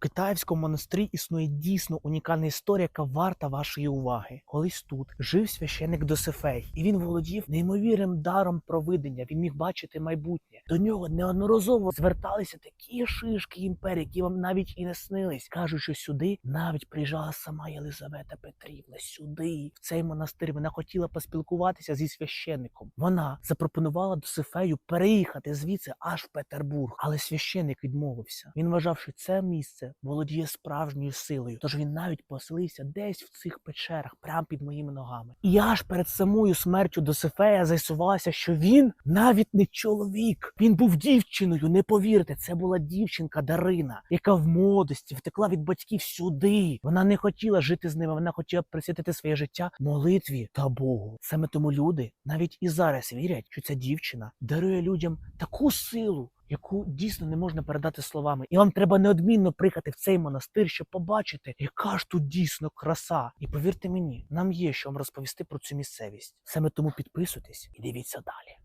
Китаївському монастирі існує дійсно унікальна історія, яка варта вашої уваги. Колись тут жив священик Досифей, і він володів неймовірним даром провидення. Він міг бачити майбутнє. До нього неодноразово зверталися такі шишки імперії, які вам навіть і не снились. Кажуть, що сюди навіть приїжджала сама Єлизавета Петрівна. Сюди, в цей монастир, вона хотіла поспілкуватися зі священником. Вона запропонувала Досифею переїхати звідси аж в Петербург, але священник відмовився. Він вважав, що це місце володіє справжньою силою. Тож він навіть поселився десь в цих печерах, прямо під моїми ногами. І аж перед самою смертю Досифея з'ясувалося, що він навіть не чоловік. Він був дівчиною. Не повірте, це була дівчинка Дарина, яка в молодості втекла від батьків сюди. Вона не хотіла жити з ними. Вона хотіла присвятити своє життя молитві та Богу. Саме тому люди навіть і зараз вірять, що ця дівчина дарує людям таку силу. Яку дійсно не можна передати словами, і вам треба неодмінно приїхати в цей монастир, щоб побачити, яка ж тут дійсно краса. І повірте мені, нам є що вам розповісти про цю місцевість. Саме тому підписуйтесь і дивіться далі.